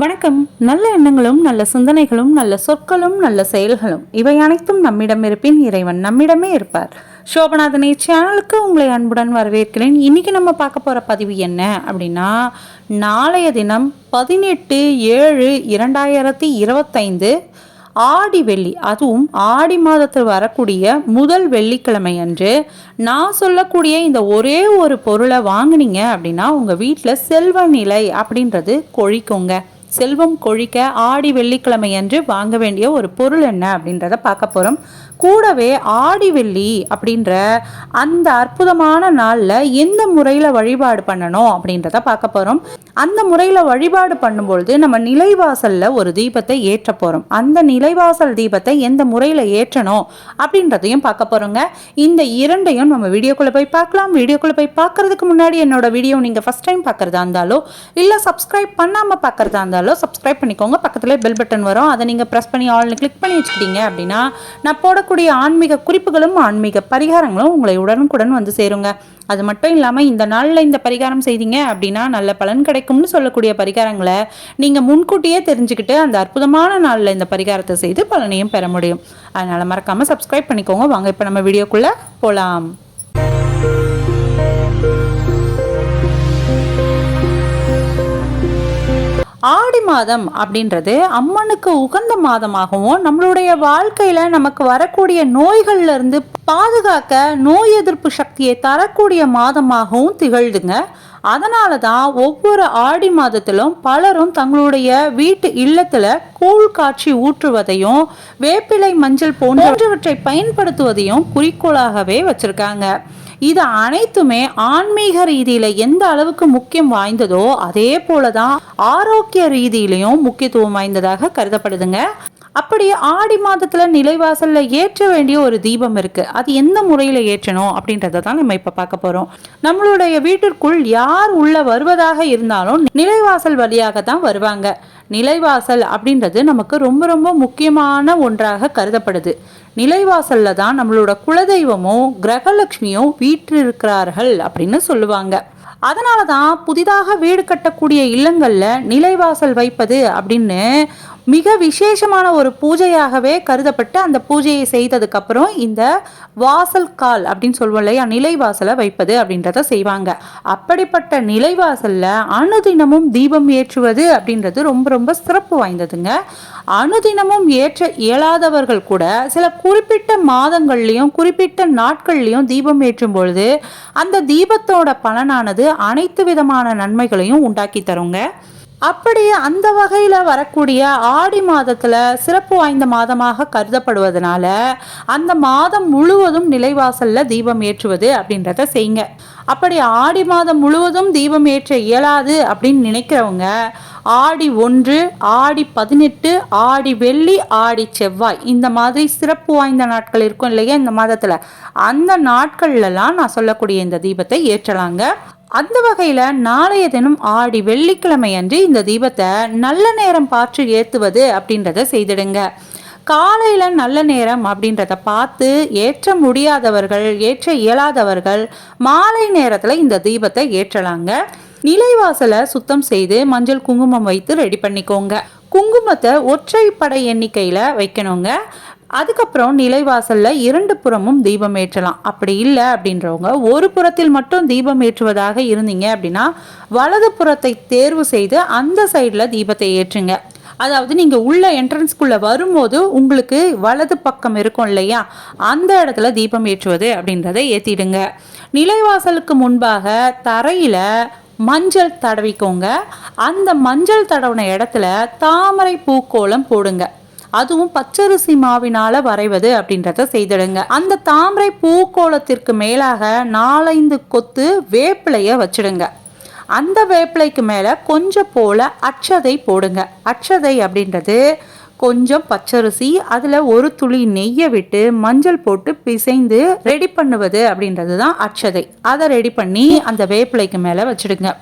வணக்கம். நல்ல எண்ணங்களும் நல்ல சிந்தனைகளும் நல்ல சொற்களும் நல்ல செயல்களும் இவை அனைத்தும் நம்மிடம் இருப்பின் இறைவன் நம்மிடமே இருப்பார். சோபநாதனை சேனலுக்கு உங்களை அன்புடன் வரவேற்கிறேன். இன்றைக்கி நம்ம பார்க்க போகிற பதிவு என்ன அப்படின்னா நாளைய தினம் பதினெட்டு ஏழு இரண்டாயிரத்தி இருபத்தைந்து ஆடி வெள்ளி அதுவும் ஆடி மாதத்தில் வரக்கூடிய முதல் வெள்ளிக்கிழமை அன்று நான் சொல்லக்கூடிய இந்த ஒரே ஒரு பொருளை வாங்குனீங்க அப்படின்னா உங்கள் வீட்டில் செல்வ நிலை அப்படின்றது கொழிக்குங்க. செல்வம் கொழிக்க ஆடி வெள்ளிக்கிழமை அன்று வாங்க வேண்டிய ஒரு பொருள் என்ன அப்படின்றத பார்க்க போகிறோம் கூடவே ஆடி வெள்ளி அப்படின்ற அந்த அற்புதமான நாளில் எந்த முறையில் வழிபாடு பண்ணணும் அப்படின்றத பார்க்க போகிறோம் அந்த முறையில் வழிபாடு பண்ணும்பொழுது நம்ம நிலைவாசலில் ஒரு தீபத்தை ஏற்ற போகிறோம் அந்த நிலைவாசல் தீபத்தை எந்த முறையில் ஏற்றணும் அப்படின்றதையும் பார்க்க போகிறோங்க இந்த இரண்டையும் நம்ம வீடியோக்குள்ளே போய் பார்க்கலாம். வீடியோக்குள்ளே போய் பார்க்கறதுக்கு முன்னாடி என்னோட வீடியோ நீங்கள் ஃபஸ்ட் டைம் பார்க்குறதா இருந்தாலோ இல்லை சப்ஸ்கிரைப் பண்ணாமல் பார்க்குறதா இருந்தாலோ சப்ஸ்கிரைப் பண்ணிக்கோங்க. பக்கத்தில் பெல் பட்டன் வரும். அதை நீங்கள் ப்ரெஸ் பண்ணி ஆல்னு கிளிக் பண்ணி வச்சுக்கிட்டீங்க அப்படின்னா நான் போடக்கூடிய ஆன்மீக குறிப்புகளும் ஆன்மீக பரிகாரங்களும் உங்களை உடனுக்குடன் வந்து சேருங்க. அது மட்டும் இல்லாமல் இந்த நாளில் இந்த பரிகாரம் செய்தீங்க அப்படின்னா நல்ல பலன் கிடைக்கும். கிடைக்கும்னு சொல்லக்கூடிய பரிகாரங்களை நீங்கள் முன்கூட்டியே தெரிஞ்சுக்கிட்டு அந்த அற்புதமான நாளில் இந்த பரிகாரத்தை செய்து பலனையும் பெற முடியும். அதனால் மறக்காமல் சப்ஸ்கிரைப் பண்ணிக்கோங்க. வாங்க இப்போ நம்ம வீடியோக்குள்ளே போகலாம் ஆடி மாதம் அப்படின்றது அம்மனுக்கு உகந்த மாதமாகவும் நம்மளுடைய வாழ்க்கையில நமக்கு வரக்கூடிய நோய்கள்ல இருந்து பாதுகாக்க நோய் எதிர்ப்பு சக்தியை தரக்கூடிய மாதமாகவும் திகழ்துங்க. அதனால தான் ஒவ்வொரு ஆடி மாதத்திலும் பலரும் தங்களுடைய வீட்டு இல்லத்துல கூழ் காட்சி ஊற்றுவதையும் வேப்பிலை மஞ்சள் போன்றவற்றை பயன்படுத்துவதையும் குறிக்கோளாகவே வச்சிருக்காங்க. இது அனைத்துமே ஆன்மீக ரீதியில எந்த அளவுக்கு முக்கியம் வாய்ந்ததோ அதே போலதான் ஆரோக்கிய ரீதியிலையும் முக்கியத்துவம் வாய்ந்ததாக கருதப்படுதுங்க. அப்படி ஆடி மாதத்தில் நிலைவாசலில் ஏற்ற வேண்டிய ஒரு தீபம் இருக்குது அது எந்த முறையில் ஏற்றணும் அப்படின்றத தான் நம்ம இப்போ பார்க்க போகிறோம் நம்மளுடைய வீட்டிற்குள் யார் உள்ள வருவதாக இருந்தாலும் நிலைவாசல் வழியாக தான் வருவாங்க. நிலைவாசல் அப்படின்றது நமக்கு ரொம்ப ரொம்ப முக்கியமான ஒன்றாக கருதப்படுது. நிலைவாசலில் தான் நம்மளோட குலதெய்வமும் கிரகலட்சுமியும் வீற்றிருக்கிறார்கள் அப்படின்னு சொல்லுவாங்க. அதனால தான் புதிதாக வீடு கட்டக்கூடிய இல்லங்களில் நிலைவாசல் வைப்பது அப்படின்னு மிக விசேஷமான ஒரு பூஜையாகவே கருதப்பட்டு அந்த பூஜையை செய்ததுக்கப்புறம் இந்த வாசல் கால் அப்படின்னு சொல்லுவோம் இல்லையா நிலைவாசலை வைப்பது அப்படின்றத செய்வாங்க. அப்படிப்பட்ட நிலைவாசலில் அனுதினமும் தீபம் ஏற்றுவது அப்படின்றது ரொம்ப ரொம்ப சிறப்பு வாய்ந்ததுங்க. அனுதினமும் ஏற்ற இயலாதவர்கள் கூட சில குறிப்பிட்ட மாதங்கள்லையும் குறிப்பிட்ட நாட்கள்லையும் தீபம் ஏற்றும் பொழுது அந்த தீபத்தோட பலனானது அனைத்து விதமான நன்மைகளையும் உண்டாக்கி தருங்க. அப்படியே அந்த வகையில் வரக்கூடிய ஆடி மாதத்தில் சிறப்பு வாய்ந்த மாதமாக கருதப்படுவதனால அந்த மாதம் முழுவதும் நிலைவாசலில் தீபம் ஏற்றுவது அப்படின்றத செய்யுங்க. அப்படி ஆடி மாதம் முழுவதும் தீபம் ஏற்ற இயலாது அப்படின்னு நினைக்கிறவங்க ஆடி ஒன்று ஆடி பதினெட்டு ஆடி வெள்ளி ஆடி செவ்வாய். இந்த மாதிரி சிறப்பு வாய்ந்த நாட்கள் இருக்கும் இல்லையா இந்த மாதத்தில்? அந்த நாட்கள்லலாம் நான் சொல்லக்கூடிய இந்த தீபத்தை ஏற்றலாங்க. அந்த வகையில் நாளைய தினம் ஆடி வெள்ளிக்கிழமை அன்று இந்த தீபத்தை நல்ல நேரம் பார்த்து ஏற்றுவது அப்படின்றத செய்திடுங்க. காலையில் நல்ல நேரம் அப்படின்றத பார்த்து ஏற்ற முடியாதவர்கள் ஏற்ற இயலாதவர்கள் மாலை நேரத்தில் இந்த தீபத்தை ஏற்றலாங்க. நிலைவாசலை சுத்தம் செய்து மஞ்சள் குங்குமம் வைத்து ரெடி பண்ணிக்கோங்க. குங்குமத்தை ஒற்றைப்படை எண்ணிக்கையில் வைக்கணுங்க. அதுக்கப்புறம் நிலைவாசலில் இரண்டு புறமும் தீபம் ஏற்றலாம். அப்படி இல்லை அப்படின்றவங்க ஒரு புறத்தில் மட்டும் தீபம் ஏற்றுவதாக இருந்தீங்க அப்படின்னா வலது புறத்தை தேர்வு செய்து அந்த சைடில் தீபத்தை ஏற்றுங்க. அதாவது நீங்கள் உள்ள என்ட்ரன்ஸ்குள்ளே வரும்போது உங்களுக்கு வலது பக்கம் இருக்கும் இல்லையா? அந்த இடத்துல தீபம் ஏற்றுவது அப்படின்றத ஏற்றிடுங்க நிலைவாசலுக்கு முன்பாக தரையில் மஞ்சள் தடவிக்கோங்க. அந்த மஞ்சள் தடவின இடத்துல தாமரை பூக்கோளம் போடுங்க. அதுவும் பச்சரிசி மாவினால வரைவது அப்படின்றத செய்திடுங்க. அந்த தாமரை பூக்கோளத்திற்கு மேலாக நாலைந்து கொத்து வேப்பிலைய வச்சிடுங்க. அந்த வேப்பிலைக்கு மேலே கொஞ்சம் போல அச்சதை போடுங்க. அச்சதை அப்படின்றது கொஞ்சம் பச்சரிசி அதில் ஒரு துளி நெய்யை விட்டு மஞ்சள் போட்டு பிசைந்து ரெடி பண்ணுவது அப்படின்றது தான் அச்சதை அதை ரெடி பண்ணி அந்த வேப்பிலைக்கு மேலே வச்சுடுங்க.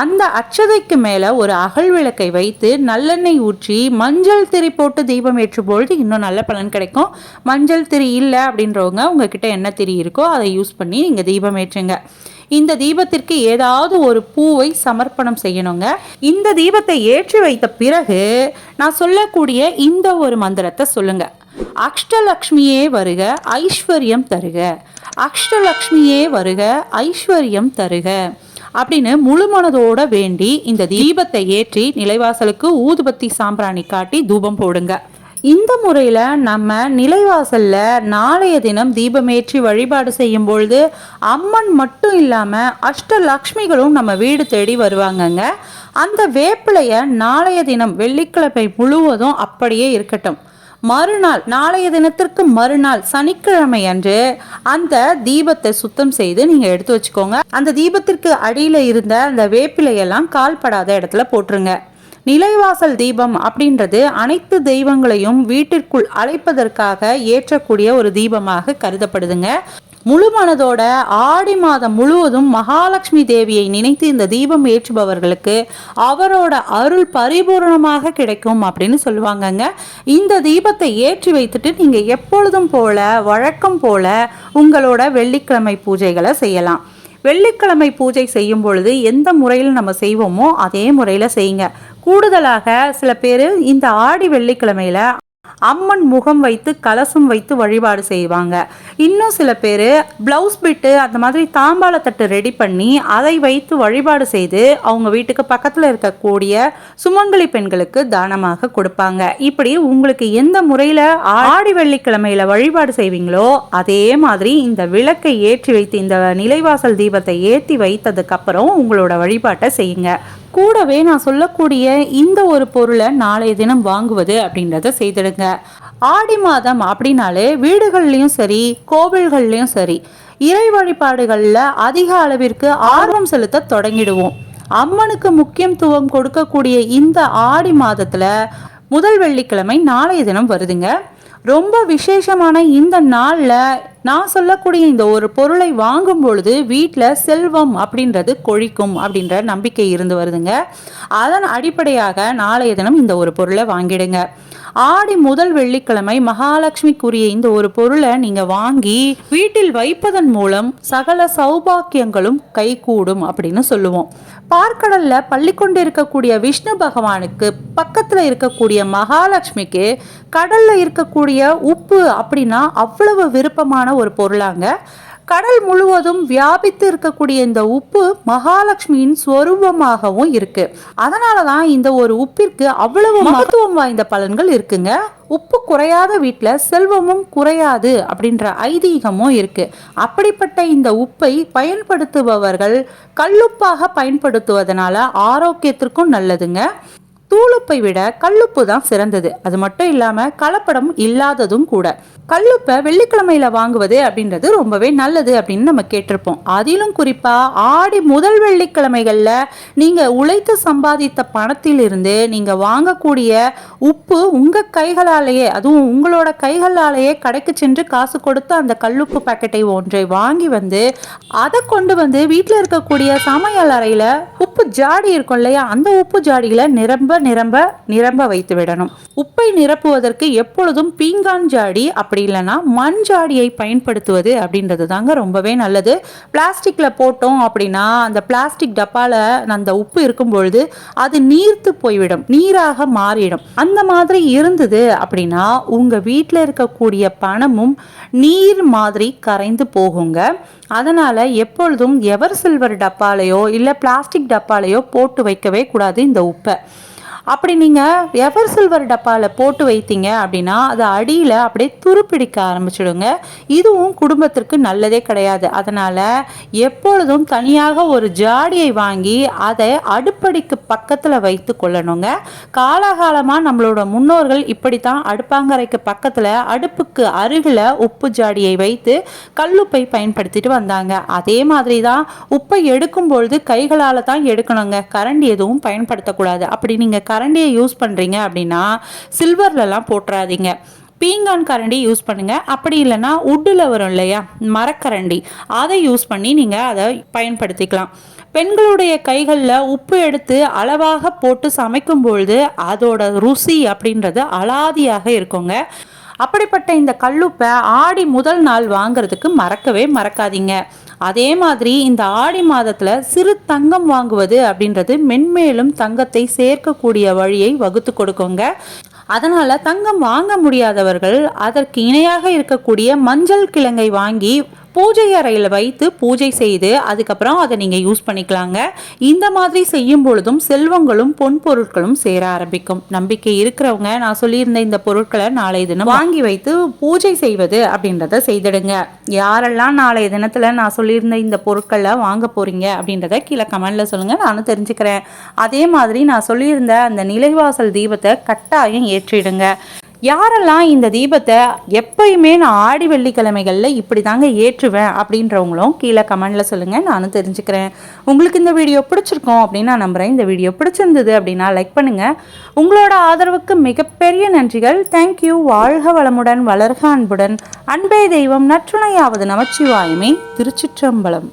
அந்த அச்சதைக்கு மேலே ஒரு அகல் விளக்கை வைத்து நல்லெண்ணெய் ஊற்றி மஞ்சள் திரி போட்டு தீபம் ஏற்றும் பொழுது இன்னும் நல்ல பலன் கிடைக்கும். மஞ்சள் திரி இல்லை அப்படின்றவங்க உங்ககிட்ட என்ன திரி இருக்கோ அதை யூஸ் பண்ணி நீங்கள் தீபம் ஏற்றுங்க. இந்த தீபத்திற்கு ஏதாவது ஒரு பூவை சமர்ப்பணம் செய்யணுங்க. இந்த தீபத்தை ஏற்றி வைத்த பிறகு நான் சொல்லக்கூடிய இந்த ஒரு மந்திரத்தை சொல்லுங்க. அஷ்டலக்ஷ்மியே வருக ஐஸ்வர்யம் தருக. அஷ்டலக்ஷ்மியே வருக ஐஸ்வர்யம் தருக. அப்படின்னு முழு மனதோட வேண்டி இந்த தீபத்தை ஏற்றி நிலைவாசலுக்கு ஊதுபத்தி சாம்பிராணி காட்டி தூபம் போடுங்க. இந்த முறையில் நம்ம நிலைவாசலில் நாளைய தினம் தீபமேற்றி வழிபாடு செய்யும் பொழுது அம்மன் மட்டும் இல்லாமல் அஷ்டலக்ஷ்மிகளும் நம்ம வீடு தேடி வருவாங்கங்க. அந்த வேப்பிலைய நாளைய தினம் வெள்ளிக்கிழமை முழுவதும் அப்படியே இருக்கட்டும். மறுநாள் நாளைய தினத்திற்கு மறுநாள் சனிக்கிழமை அன்று அந்த தீபத்தை சுத்தம் செய்து நீங்க எடுத்து வச்சுக்கோங்க. அந்த தீபத்திற்கு அடியில இருந்த அந்த வேப்பிலையெல்லாம் கால்படாத இடத்துல போட்டுருங்க. நிலைவாசல் தீபம் அப்படின்றது அனைத்து தெய்வங்களையும் வீட்டிற்குள் அழைப்பதற்காக ஏற்றக்கூடிய ஒரு தீபமாக கருதப்படுதுங்க. முழு மனதோட ஆடி மாதம் முழுவதும் மகாலட்சுமி தேவியை நினைத்து இந்த தீபம் ஏற்றுபவர்களுக்கு அவரோட அருள் பரிபூர்ணமாக கிடைக்கும் அப்படின்னு சொல்லுவாங்கங்க. இந்த தீபத்தை ஏற்றி வைத்துட்டு நீங்கள் எப்பொழுதும் போல வழக்கம் போல உங்களோட வெள்ளிக்கிழமை பூஜைகளை செய்யலாம். வெள்ளிக்கிழமை பூஜை செய்யும் பொழுது எந்த முறையில் நம்ம செய்வோமோ அதே முறையில் செய்யுங்க. கூடுதலாக சில பேர் இந்த ஆடி வெள்ளிக்கிழமையில அம்மன் முகம் வைத்து கலசம் வைத்து வழிபாடு செய்வாங்க. இன்னும் சில பேர் ப்ளவுஸ் பிட்டு அந்த மாதிரி தாம்பாளத்தட்டு ரெடி பண்ணி அதை வைத்து வழிபாடு செய்து அவங்க வீட்டுக்கு பக்கத்தில் இருக்கக்கூடிய சுமங்கலி பெண்களுக்கு தானமாக கொடுப்பாங்க. இப்படி உங்களுக்கு எந்த முறையில் ஆடி வெள்ளிக்கிழமையில வழிபாடு செய்வீங்களோ அதே மாதிரி இந்த விளக்கை ஏற்றி வைத்து இந்த நிலைவாசல் தீபத்தை ஏற்றி வைத்ததுக்கு அப்புறம் உங்களோட வழிபாட்டை செய்யுங்க. கூடவே நான் சொல்லக்கூடிய இந்த ஒரு பொருளை நாளைய தினம் வாங்குவது அப்படின்றத செய்திடுங்க. ஆடி மாதம் அப்படின்னாலே வீடுகள்லையும் சரி கோவில்கள்லையும் சரி இறை வழிபாடுகளில் அதிக அளவிற்கு ஆர்வம் செலுத்த தொடங்கிடுவோம். அம்மனுக்கு முக்கியத்துவம் கொடுக்கக்கூடிய இந்த ஆடி மாதத்தில் முதல் வெள்ளிக்கிழமை நாளைய தினம் வருதுங்க. ரொம்ப விசேஷமான இந்த நாளில் நான் சொல்லக்கூடிய இந்த ஒரு பொருளை வாங்கும் பொழுது வீட்டில் செல்வம் அப்படின்றது கொழிக்கும் அப்படின்ற நம்பிக்கை இருந்து வருதுங்க. அதன் அடிப்படையாக நாளைய தினம் இந்த ஒரு பொருளை வாங்கிடுங்க. ஆடி முதல் வெள்ளிக்கிழமை மகாலட்சுமிக்குரிய இந்த ஒரு பொருளை நீங்க வாங்கி வீட்டில் வைப்பதன் மூலம் சகல சௌபாக்கியங்களும் கைகூடும் அப்படின்னு சொல்லுவோம். பார்க்கடல்ல பள்ளி கொண்டு இருக்கக்கூடிய விஷ்ணு பகவானுக்கு பக்கத்துல இருக்கக்கூடிய மகாலட்சுமிக்கு கடல்ல இருக்கக்கூடிய உப்பு அப்படின்னா அவ்வளவு விருப்பமான ஒரு பொருளாங்க. கடல் முழுவதும் வியாபித்து இருக்கக்கூடிய இந்த உப்பு மகாலட்சுமியின் ஸ்வரூபமாகவும் இருக்கு. அதனால தான் இந்த ஒரு உப்பிற்கு அவ்வளவு மகத்துவம் வாய்ந்த பலன்கள் இருக்குங்க. உப்பு குறையாத வீட்டில் செல்வமும் குறையாது அப்படின்ற ஐதீகமும் இருக்கு. அப்படிப்பட்ட இந்த உப்பை பயன்படுத்துபவர்கள் கல்லுப்பாக பயன்படுத்துவதனால ஆரோக்கியத்திற்கும் நல்லதுங்க. தூளுப்பை விட கல்லுப்பு தான் சிறந்தது. அது மட்டும் இல்லாமல் கலப்படம் இல்லாததும் கூட. கல்லுப்பை வெள்ளிக்கிழமையில வாங்குவது அப்படின்றது ரொம்பவே நல்லது அப்படின்னு நம்ம கேட்டிருப்போம். அதிலும் குறிப்பா ஆடி முதல் வெள்ளிக்கிழமைகள்ல நீங்க உழைத்து சம்பாதித்த பணத்திலிருந்து நீங்க வாங்கக்கூடிய உப்பு உங்க கைகளாலேயே அதுவும் உங்களோட கைகளாலேயே கடைக்கு சென்று காசு கொடுத்து அந்த கல்லுப்பு பாக்கெட்டை ஒன்றை வாங்கி வந்து அதை கொண்டு வந்து வீட்டில் இருக்கக்கூடிய சமையல் அறையில உப்பு ஜாடி இருக்கும் இல்லையா? அந்த உப்பு ஜாடிகளை நிரம்ப நிரம்ப நிரம்ப வைத்து விடணும். உப்பை நிரப்புவதற்கு எப்பொழுதும் பீங்கான் ஜாடி அப்படி இல்லைன்னா மண் ஜாடியை பயன்படுத்துவது அப்படின்றது தாங்க ரொம்பவே நல்லது. பிளாஸ்டிக்கில் போட்டோம் அப்படின்னா அந்த பிளாஸ்டிக் டப்பாவில் அந்த உப்பு இருக்கும் பொழுது அது நீர்த்து போய்விடும் நீராக மாறிடும். அந்த மாதிரி இருந்தது அப்படின்னா உங்கள் வீட்டில் இருக்கக்கூடிய பணமும் நீர் மாதிரி கரைந்து போகுங்க. அதனால் எப்பொழுதும் எவர் சில்வர் டப்பாலையோ இல்லை பிளாஸ்டிக் டப்பாலையோ போட்டு வைக்கவே கூடாது இந்த உப்பை. அப்படி நீங்கள் எவர் சில்வர் டப்பாவில் போட்டு வைத்தீங்க அப்படின்னா அது அடியில் அப்படியே துருப்பிடிக்க ஆரம்பிச்சிடுங்க. இதுவும் குடும்பத்திற்கு நல்லதே கிடையாது. அதனால் எப்பொழுதும் தனியாக ஒரு ஜாடியை வாங்கி அதை அடுப்படிக்கு பக்கத்தில் வைத்து கொள்ளணுங்க. காலகாலமாக நம்மளோட முன்னோர்கள் இப்படி தான் அடுப்பாங்கரைக்கு பக்கத்தில் அடுப்புக்கு அருகில் உப்பு ஜாடியை வைத்து கல்லுப்பை பயன்படுத்திட்டு வந்தாங்க. அதே மாதிரி தான் உப்பை எடுக்கும் பொழுது கைகளால் தான் எடுக்கணுங்க. கரண்டி எதுவும் பயன்படுத்தக்கூடாது. அப்படி நீங்கள் கரண்டியை யூஸ் பண்ணுறீங்க அப்படின்னா சில்வர்லலாம் போட்டுறாதீங்க. பீங்கான் கரண்டி யூஸ் பண்ணுங்கள் அப்படி இல்லைன்னா உட்டில் வரும் இல்லையா? மரக்கரண்டி அதை யூஸ் பண்ணி நீங்கள் அதை பயன்படுத்திக்கலாம். பெண்களுடைய கைகளில் உப்பு எடுத்து அளவாக போட்டு சமைக்கும் பொழுது அதோட ருசி அப்படின்றது அலாதியாக இருக்குங்க. அப்படிப்பட்ட இந்த கல்லுப்பை ஆடி முதல் நாள் வாங்குறதுக்கு மறக்கவே மறக்காதீங்க. அதே மாதிரி இந்த ஆடி மாதத்தில் சிறு தங்கம் வாங்குவது அப்படின்றது மென்மேலும் தங்கத்தை சேர்க்கக்கூடிய வழியை வகுத்து கொடுக்குங்க. அதனால் தங்கம் வாங்க முடியாதவர்கள் அதற்கு இணையாக இருக்கக்கூடிய மஞ்சள் கிழங்கை வாங்கி பூஜை அறையில் வைத்து பூஜை செய்து அதுக்கப்புறம் அதை நீங்கள் யூஸ் பண்ணிக்கலாங்க. இந்த மாதிரி செய்யும் பொழுதும் செல்வங்களும் பொன் பொருட்களும் சேர ஆரம்பிக்கும். நம்பிக்கை இருக்கிறவங்க நான் சொல்லியிருந்த இந்த பொருட்களை நாளைய தினம் வாங்கி வைத்து பூஜை செய்வது அப்படின்றத செய்திடுங்க. யாரெல்லாம் நாளைய தினத்தில் நான் சொல்லியிருந்த இந்த பொருட்களை வாங்க போகிறீங்க அப்படின்றத கீழே கமெண்டில் சொல்லுங்கள் நானும் தெரிஞ்சுக்கிறேன். அதே மாதிரி நான் சொல்லியிருந்த அந்த நிலைவாசல் தீபத்தை கட்டாயம் ஏற்றிடுங்க. யாரெல்லாம் இந்த தீபத்தை எப்பயுமே நான் ஆடி வெள்ளிக்கிழமைகளில் இப்படி தாங்க ஏற்றுவேன் அப்படின்றவங்களும் கீழே கமெண்டில் சொல்லுங்கள் நானும் தெரிஞ்சுக்கிறேன். உங்களுக்கு இந்த வீடியோ பிடிச்சிருக்கோம் அப்படின்னு நான் நம்புகிறேன் இந்த வீடியோ பிடிச்சிருந்தது அப்படின்னா லைக் பண்ணுங்கள் உங்களோட ஆதரவுக்கு மிகப்பெரிய நன்றிகள். தேங்க்யூ வாழ்க வளமுடன் வளர்க அன்புடன். அன்பே தெய்வம் நற்றுணையாவது நமச்சிவாயுமே. திருச்சிற்றம்பலம்.